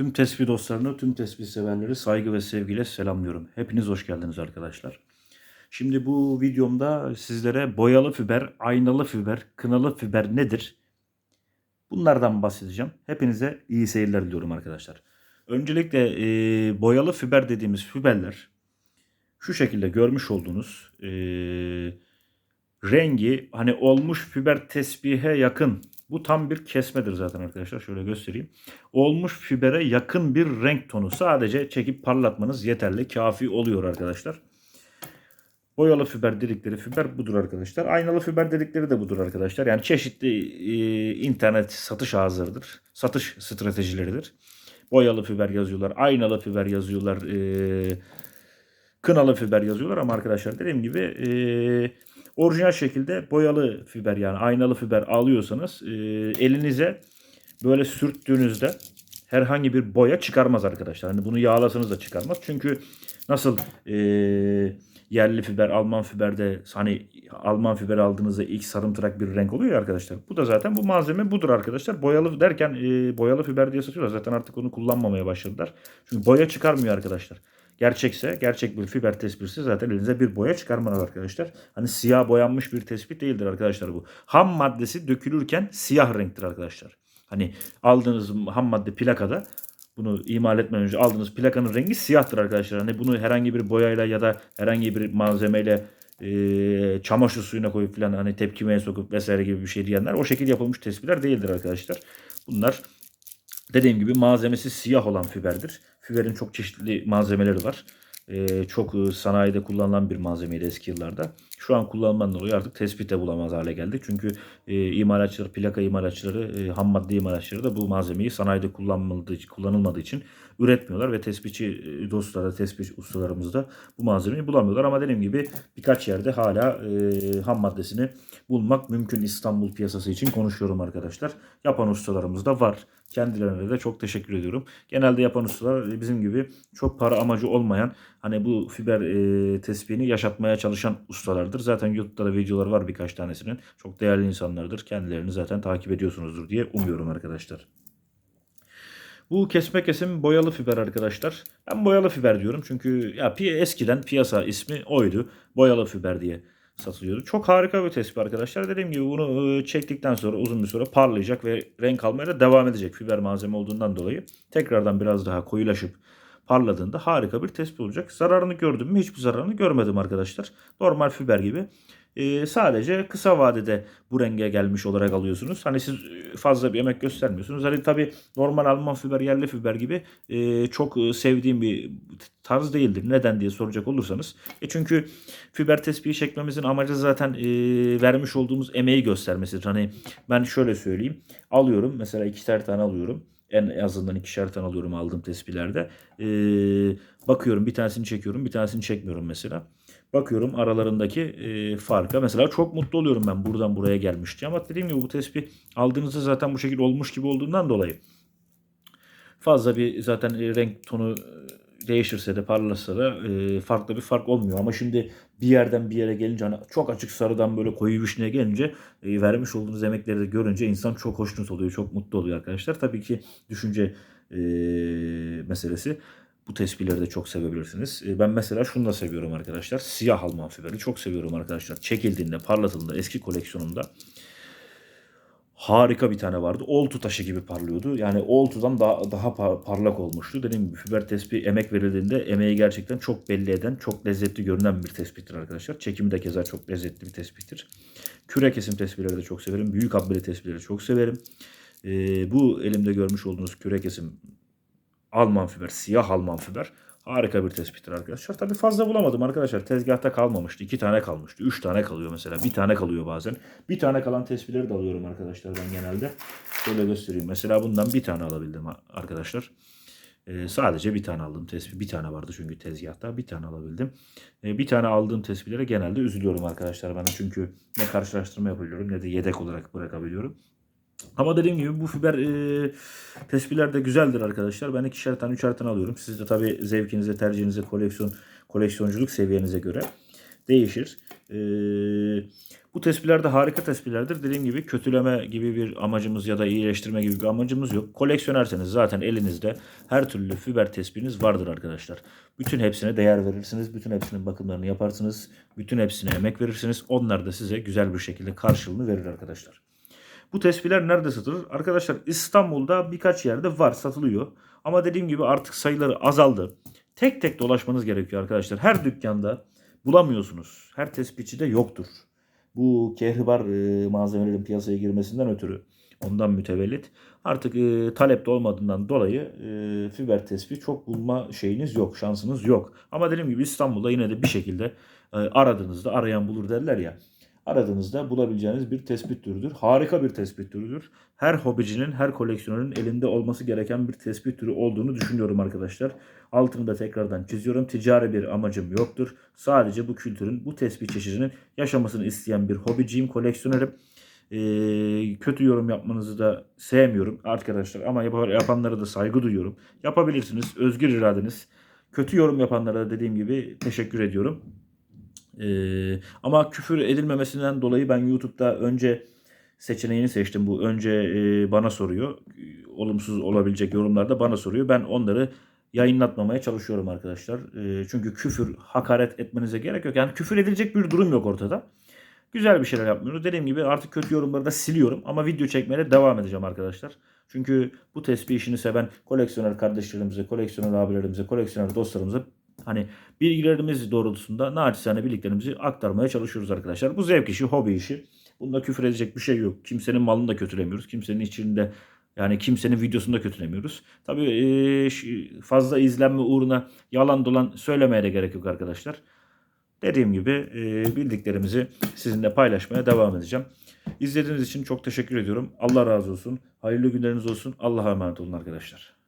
Tüm tespih dostlarını, tüm tespih severleri saygı ve sevgiyle selamlıyorum. Hepiniz hoş geldiniz arkadaşlar. Şimdi bu videomda sizlere boyalı fiber, aynalı fiber, kınalı fiber nedir? Bunlardan bahsedeceğim. Hepinize iyi seyirler diliyorum arkadaşlar. Öncelikle e, boyalı fiber dediğimiz fiberler şu şekilde görmüş olduğunuz e, rengi hani olmuş fiber tesbihe yakın. Bu tam bir kesmedir zaten arkadaşlar. Şöyle göstereyim. Olmuş fibere yakın bir renk tonu. Sadece çekip parlatmanız yeterli. Kafi oluyor arkadaşlar. Boyalı fiber dedikleri fiber budur arkadaşlar. Aynalı fiber dedikleri de budur arkadaşlar. Yani çeşitli e, internet satış ağızlarıdır. Satış stratejileridir. Boyalı fiber yazıyorlar. Aynalı fiber yazıyorlar. E, kınalı fiber yazıyorlar ama arkadaşlar dediğim gibi e, orijinal şekilde boyalı fiber yani aynalı fiber alıyorsanız e, elinize böyle sürttüğünüzde herhangi bir boya çıkarmaz arkadaşlar. Hani bunu yağlasanız da çıkarmaz. Çünkü nasıl e, yerli fiber, Alman fiberde hani Alman fiber aldığınızda ilk sarımtırak bir renk oluyor ya arkadaşlar. Bu da zaten bu malzeme budur arkadaşlar. Boyalı derken e, boyalı fiber diye satıyorlar. Zaten artık onu kullanmamaya başladılar. Çünkü boya çıkarmıyor arkadaşlar. Gerçekse, gerçek bir fiber tespihsi zaten elinize bir boya çıkarmaz arkadaşlar. Hani siyah boyanmış bir tespih değildir arkadaşlar bu. Ham maddesi dökülürken siyah renktir arkadaşlar. Hani aldığınız ham madde plakada bunu imal etmeden önce aldığınız plakanın rengi siyahtır arkadaşlar. Hani bunu herhangi bir boyayla ya da herhangi bir malzemeyle e, çamaşır suyuna koyup falan hani tepkimeye sokup vesaire gibi bir şey diyenler o şekilde yapılmış tespihler değildir arkadaşlar. Bunlar dediğim gibi malzemesi siyah olan fiberdir. Fiberin çok çeşitli malzemeleri var. Ee, çok e, sanayide kullanılan bir malzemeydi eski yıllarda. Şu an kullanılan dolayı artık tespite bulamaz hale geldi. Çünkü e, imalatçılar, plaka imalatçıları, e, ham madde imalatçıları da bu malzemeyi sanayide kullanılmadığı, kullanılmadığı için üretmiyorlar ve tespihçi e, dostlar da tespih ustalarımız da bu malzemeyi bulamıyorlar. Ama dediğim gibi birkaç yerde hala e, ham maddesini bulmak mümkün İstanbul piyasası için konuşuyorum arkadaşlar. Yapan ustalarımız da var. Kendilerine de çok teşekkür ediyorum. Genelde yapan ustalar bizim gibi çok para amacı olmayan hani bu fiber e, tespihini yaşatmaya çalışan ustalardır. Zaten YouTube'da da videolar var birkaç tanesinin. Çok değerli insanlardır. Kendilerini zaten takip ediyorsunuzdur diye umuyorum arkadaşlar. Bu kesme kesim boyalı fiber arkadaşlar. Ben boyalı fiber diyorum çünkü ya pi- eskiden piyasa ismi oydu. Boyalı fiber diye satılıyordu. Çok harika bir tespih arkadaşlar. Dediğim gibi bunu e, çektikten sonra uzun bir süre parlayacak ve renk almaya da devam edecek fiber malzeme olduğundan dolayı. Tekrardan biraz daha koyulaşıp parladığında harika bir tespih olacak. Zararını gördüm mü? Hiçbir zararını görmedim arkadaşlar. Normal fiber gibi. Ee, sadece kısa vadede bu renge gelmiş olarak alıyorsunuz. Hani siz e, fazla bir emek göstermiyorsunuz. Hani tabi normal Alman fiber, yerli fiber gibi e, çok e, sevdiğim bir tarz değildir. Neden diye soracak olursanız. E çünkü fiber tespihi çekmemizin amacı zaten vermiş olduğumuz emeği göstermesidir. Hani ben şöyle söyleyeyim. Alıyorum mesela ikişer tane alıyorum. En azından ikişer tane alıyorum aldığım tespihlerde. Bakıyorum bir tanesini çekiyorum bir tanesini çekmiyorum mesela. Bakıyorum aralarındaki e, farka. Mesela çok mutlu oluyorum ben buradan buraya gelmişti. Ama dediğim gibi bu tespih aldığınızda zaten bu şekilde olmuş gibi olduğundan dolayı fazla bir zaten renk tonu değişirse de parlasa da e, farklı bir fark olmuyor. Ama şimdi bir yerden bir yere gelince hani çok açık sarıdan böyle koyu vişneye gelince e, vermiş olduğunuz emekleri de görünce insan çok hoşnut oluyor, çok mutlu oluyor arkadaşlar. Tabii ki düşünce e, meselesi. Bu tespihleri de çok sevebilirsiniz. E, ben mesela şunu da seviyorum arkadaşlar. Siyah Alman fiberi çok seviyorum arkadaşlar. Çekildiğinde, parlatıldığında eski koleksiyonumda harika bir tane vardı. Oltu taşı gibi parlıyordu. Yani oltudan daha, daha par- parlak olmuştu. Dediğim gibi fiber tespih emek verildiğinde emeği gerçekten çok belli eden, çok lezzetli görünen bir tespihtir arkadaşlar. Çekimi de keza çok lezzetli bir tespihtir. Küre kesim tespihleri de çok severim. Büyük habbeli tespihleri çok severim. Ee, bu elimde görmüş olduğunuz küre kesim Alman fiber, siyah Alman fiber. Harika bir tespittir arkadaşlar. Tabii fazla bulamadım arkadaşlar. Tezgahta kalmamıştı. iki tane kalmıştı. Üç tane kalıyor mesela. Bir tane kalıyor bazen. Bir tane kalan tespihleri de alıyorum arkadaşlar ben genelde. Şöyle göstereyim. Mesela bundan bir tane alabildim arkadaşlar. Ee, sadece bir tane aldım tespih. Bir tane vardı çünkü tezgahta. Bir tane alabildim. Ee, bir tane aldığım tespihlere genelde üzülüyorum arkadaşlar bana. Çünkü ne karşılaştırma yapabiliyorum ne de yedek olarak bırakabiliyorum. Ama dediğim gibi bu fiber e, tespihler de güzeldir arkadaşlar. Ben ikişer tane, üçer tane alıyorum. Siz de tabii zevkinize, tercihinize, koleksiyon koleksiyonculuk seviyenize göre değişir. Ee, bu tespihler de harika tespihlerdir. Dediğim gibi kötüleme gibi bir amacımız ya da iyileştirme gibi bir amacımız yok. Koleksiyonerseniz zaten elinizde her türlü fiber tespihiniz vardır arkadaşlar. Bütün hepsine değer verirsiniz. Bütün hepsinin bakımlarını yaparsınız. Bütün hepsine emek verirsiniz. Onlar da size güzel bir şekilde karşılığını verir arkadaşlar. Bu tespihler nerede satılır? Arkadaşlar İstanbul'da birkaç yerde var satılıyor. Ama dediğim gibi artık sayıları azaldı. Tek tek dolaşmanız gerekiyor arkadaşlar. Her dükkanda bulamıyorsunuz. Her tespihçide yoktur. Bu kehribar e, malzemelerin piyasaya girmesinden ötürü ondan mütevellit. Artık e, talepte olmadığından dolayı e, fiber tespih çok bulma şeyiniz yok, şansınız yok. Ama dediğim gibi İstanbul'da yine de bir şekilde e, aradığınızda arayan bulur derler ya. Aradığınızda bulabileceğiniz bir tespit türüdür. Harika bir tespit türüdür. Her hobicinin, her koleksiyonerin elinde olması gereken bir tespit türü olduğunu düşünüyorum arkadaşlar. Altını da tekrardan çiziyorum. Ticari bir amacım yoktur. Sadece bu kültürün, bu tespit çeşidinin yaşamasını isteyen bir hobiciyim, koleksiyonerim. Ee, kötü yorum yapmanızı da sevmiyorum arkadaşlar ama yap- yapanlara da saygı duyuyorum. Yapabilirsiniz, özgür iradeniz. Kötü yorum yapanlara da dediğim gibi teşekkür ediyorum. Ee, ama küfür edilmemesinden dolayı ben YouTube'da önce seçeneğini seçtim. Bu önce e, bana soruyor. Olumsuz olabilecek yorumlarda bana soruyor. Ben onları yayınlatmamaya çalışıyorum arkadaşlar. E, çünkü küfür, hakaret etmenize gerek yok. Yani küfür edilecek bir durum yok ortada. Güzel bir şeyler yapmıyoruz. Dediğim gibi artık kötü yorumları da siliyorum. Ama video çekmeye de devam edeceğim arkadaşlar. Çünkü bu tespih işini seven koleksiyoner kardeşlerimize, koleksiyoner abilerimize, koleksiyoner dostlarımıza hani bilgilerimiz doğrultusunda naçizane bildiklerimizi aktarmaya çalışıyoruz arkadaşlar. Bu zevk işi, hobi işi. Bunda küfür edecek bir şey yok. Kimsenin malını da kötülemiyoruz. Kimsenin içinde yani kimsenin videosunu da kötülemiyoruz. Tabii e, fazla izlenme uğruna yalan dolan söylemeye de gerek yok arkadaşlar. Dediğim gibi e, bildiklerimizi sizinle paylaşmaya devam edeceğim. İzlediğiniz için çok teşekkür ediyorum. Allah razı olsun. Hayırlı günleriniz olsun. Allah'a emanet olun arkadaşlar.